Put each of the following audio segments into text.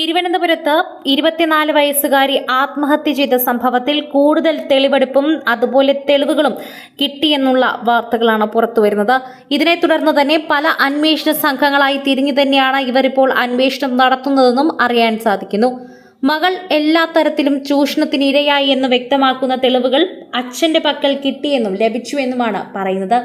തിരുവനന്തപുരത്ത് ഇരുപത്തിനാല് വയസ്സുകാരി ആത്മഹത്യ ചെയ്ത സംഭവത്തിൽ കൂടുതൽ തെളിവെടുപ്പും അതുപോലെ തെളിവുകളും കിട്ടിയെന്നുള്ള വാർത്തകളാണ് പുറത്തുവരുന്നത്. ഇതിനെ തുടർന്ന് തന്നെ പല അന്വേഷണ സംഘങ്ങളായി തിരിഞ്ഞു തന്നെയാണ് ഇവരിപ്പോൾ അന്വേഷണം നടത്തുന്നതെന്നും അറിയാൻ സാധിക്കുന്നു. മകൾ എല്ലാ തരത്തിലും ചൂഷണത്തിന് ഇരയായി എന്ന് വ്യക്തമാക്കുന്ന തെളിവുകൾ അച്ഛന്റെ പക്കൽ കിട്ടിയെന്നും ലഭിച്ചുവെന്നുമാണ് പറയുന്നത്.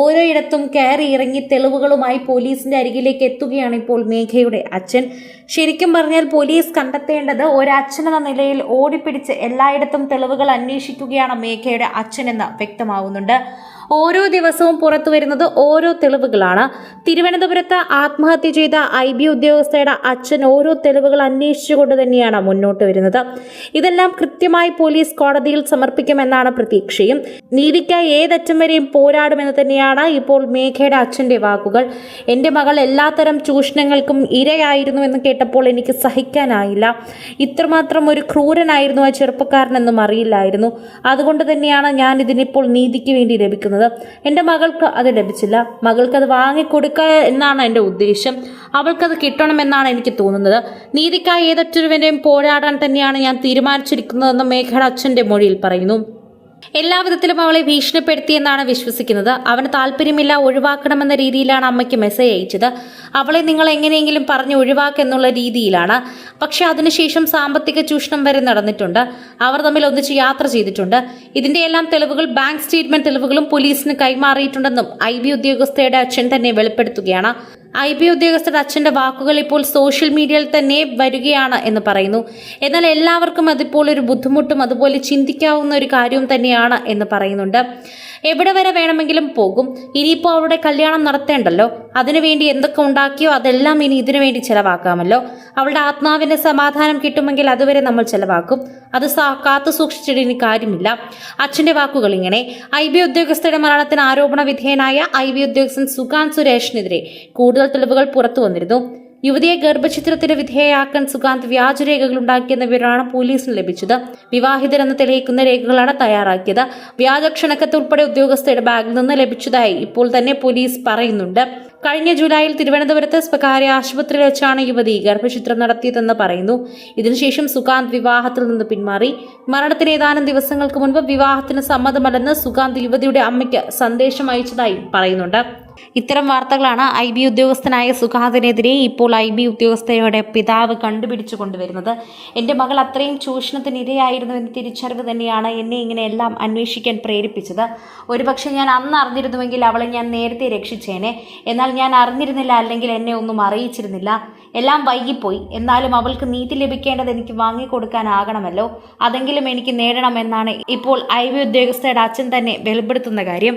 ഓരോയിടത്തും കയറി ഇറങ്ങി തെളിവുകളുമായി പോലീസിന്റെ അരികിലേക്ക് എത്തുകയാണ് ഇപ്പോൾ മേഘയുടെ അച്ഛൻ. ശരിക്കും പറഞ്ഞാൽ പോലീസ് കണ്ടെത്തേണ്ടത് ഒരച്ഛനെന്ന നിലയിൽ ഓടിപ്പിടിച്ച് എല്ലായിടത്തും തെളിവുകൾ അന്വേഷിക്കുകയാണ് മേഘയുടെ അച്ഛനെന്ന് വ്യക്തമാവുന്നുണ്ട്. ഓരോ ദിവസവും പുറത്തു വരുന്നത് ഓരോ തെളിവുകളാണ്. തിരുവനന്തപുരത്ത് ആത്മഹത്യ ചെയ്ത ഐ ബി ഉദ്യോഗസ്ഥയുടെ അച്ഛൻ ഓരോ തെളിവുകൾ അന്വേഷിച്ചുകൊണ്ട് തന്നെയാണ് മുന്നോട്ട് വരുന്നത്. ഇതെല്ലാം കൃത്യമായി പോലീസ് കോടതിയിൽ സമർപ്പിക്കുമെന്നാണ് പ്രതീക്ഷയും. നീതിക്കായി ഏതറ്റം വരെയും പോരാടുമെന്ന് തന്നെയാണ് ഇപ്പോൾ മേഘയുടെ അച്ഛന്റെ വാക്കുകൾ. എന്റെ മകൾ എല്ലാത്തരം ചൂഷണങ്ങൾക്കും ഇരയായിരുന്നു എന്ന് കേട്ടപ്പോൾ എനിക്ക് സഹിക്കാനായില്ല. ഇത്രമാത്രം ഒരു ക്രൂരനായിരുന്നു ആ ചെറുപ്പക്കാരനെന്നും അറിയില്ലായിരുന്നു. അതുകൊണ്ട് തന്നെയാണ് ഞാൻ ഇതിനിപ്പോൾ നീതിക്ക് വേണ്ടി ലഭിക്കുന്നത്. എന്റെ മകൾക്ക് അത് ലഭിച്ചില്ല. മകൾക്ക് അത് വാങ്ങിക്കൊടുക്കുക എന്നാണ് എന്റെ ഉദ്ദേശം. അവൾക്കത് കിട്ടണമെന്നാണ് എനിക്ക് തോന്നുന്നത്. നീതിക്കായി ഏതൊരുവരെയും പോരാടാൻ തന്നെയാണ് ഞാൻ തീരുമാനിച്ചിരിക്കുന്നതെന്ന് മേഘയുടെ അച്ഛന്റെ മൊഴിയിൽ പറയുന്നു. എല്ലാവിധത്തിലും അവളെ ഭീഷണിപ്പെടുത്തിയെന്നാണ് വിശ്വസിക്കുന്നത്. അവന് താല്പര്യമില്ല ഒഴിവാക്കണമെന്ന രീതിയിലാണ് അമ്മയ്ക്ക് മെസ്സേജ് അയച്ചത്. അവളെ നിങ്ങൾ എങ്ങനെയെങ്കിലും പറഞ്ഞ് ഒഴിവാക്കെന്നുള്ള രീതിയിലാണ്. പക്ഷെ അതിനുശേഷം സാമ്പത്തിക ചൂഷണം വരെ നടന്നിട്ടുണ്ട്. അവർ തമ്മിൽ ഒന്നിച്ച് യാത്ര ചെയ്തിട്ടുണ്ട്. ഇതിന്റെ എല്ലാം തെളിവുകൾ ബാങ്ക് സ്റ്റേറ്റ്മെന്റ് തെളിവുകളും പോലീസിന് കൈമാറിയിട്ടുണ്ടെന്നും ഐ ബി ഉദ്യോഗസ്ഥയുടെ അച്ഛൻ തന്നെ വെളിപ്പെടുത്തുകയാണ്. ഐ ബി ഉദ്യോഗസ്ഥരുടെ അച്ഛന്റെ വാക്കുകൾ ഇപ്പോൾ സോഷ്യൽ മീഡിയയിൽ തന്നെ വരികയാണ് എന്ന് പറയുന്നു. എന്നാൽ എല്ലാവർക്കും അതിപ്പോൾ ഒരു ബുദ്ധിമുട്ടും അതുപോലെ ചിന്തിക്കാവുന്ന ഒരു കാര്യവും തന്നെയാണ് എന്ന് പറയുന്നുണ്ട്. എവിടെ വരെ വേണമെങ്കിലും പോകും. ഇനിയിപ്പോൾ അവരുടെ കല്യാണം നടത്തേണ്ടല്ലോ. അതിനുവേണ്ടി എന്തൊക്കെ ഉണ്ടാക്കിയോ അതെല്ലാം ഇനി ഇതിനു വേണ്ടി ചെലവാക്കാമല്ലോ. അവളുടെ ആത്മാവിന് സമാധാനം കിട്ടുമെങ്കിൽ അതുവരെ നമ്മൾ ചെലവാക്കും. അത് കാത്തു സൂക്ഷിച്ചിട്ട് ഇനി കാര്യമില്ല. അച്ഛന്റെ വാക്കുകൾ ഇങ്ങനെ. ഐ ബി ഉദ്യോഗസ്ഥരുടെ മരണത്തിന് ആരോപണ വിധേയനായ ഐ ബി ഉദ്യോഗസ്ഥൻ സുകാന്ത് സുരേഷിനെതിരെ കൂടുതൽ തെളിവുകൾ പുറത്തു വന്നിരുന്നു. യുവതിയെ ഗർഭചിത്രത്തിന് വിധേയയാക്കാൻ സുകാന്ത് വ്യാജരേഖകൾ ഉണ്ടാക്കിയെന്ന വിവരമാണ് പോലീസിന് ലഭിച്ചത്. വിവാഹിതരെന്ന് തെളിയിക്കുന്ന രേഖകളാണ് തയ്യാറാക്കിയത്. വ്യാജ ക്ഷണക്കത്ത് ഉൾപ്പെടെ ഉദ്യോഗസ്ഥയുടെ ബാഗിൽ നിന്ന് ലഭിച്ചതായി ഇപ്പോൾ തന്നെ പോലീസ് പറയുന്നുണ്ട്. കഴിഞ്ഞ ജൂലൈയിൽ തിരുവനന്തപുരത്ത് സ്വകാര്യ ആശുപത്രിയിൽ വെച്ചാണ് യുവതി ഗർഭചിത്രം നടത്തിയതെന്ന് പറയുന്നു. ഇതിനുശേഷം സുകാന്ത് വിവാഹത്തിൽ നിന്ന് പിന്മാറി. മരണത്തിന് ഏതാനും ദിവസങ്ങൾക്ക് മുൻപ് വിവാഹത്തിന് സമ്മതമല്ലെന്ന് സുകാന്ത് യുവതിയുടെ അമ്മയ്ക്ക് സന്ദേശം അയച്ചതായി പറയുന്നുണ്ട്. ഇത്തരം വാർത്തകളാണ് ഐ ബി ഉദ്യോഗസ്ഥനായ സുഖാദിനെതിരെ ഇപ്പോൾ ഐ ബി ഉദ്യോഗസ്ഥയുടെ പിതാവ് കണ്ടുപിടിച്ചു കൊണ്ടുവരുന്നത്. എന്റെ മകൾ അത്രയും ചൂഷണത്തിന് എന്ന തിരിച്ചറിവ് തന്നെയാണ് എന്നെ ഇങ്ങനെ എല്ലാം അന്വേഷിക്കാൻ പ്രേരിപ്പിച്ചത്. ഒരുപക്ഷെ ഞാൻ അന്ന് അറിഞ്ഞിരുന്നുവെങ്കിൽ അവളെ ഞാൻ നേരത്തെ രക്ഷിച്ചേനെ. എന്നാൽ ഞാൻ അറിഞ്ഞിരുന്നില്ല അല്ലെങ്കിൽ എന്നെ ഒന്നും അറിയിച്ചിരുന്നില്ല. എല്ലാം വൈകിപ്പോയി. എന്നാലും അവൾക്ക് നീതി ലഭിക്കേണ്ടത് എനിക്ക് വാങ്ങിക്കൊടുക്കാനാകണമല്ലോ. അതെങ്കിലും എനിക്ക് നേടണമെന്നാണ് ഇപ്പോൾ ഐ ബി ഉദ്യോഗസ്ഥയുടെ അച്ഛൻ തന്നെ വെളിപ്പെടുത്തുന്ന കാര്യം.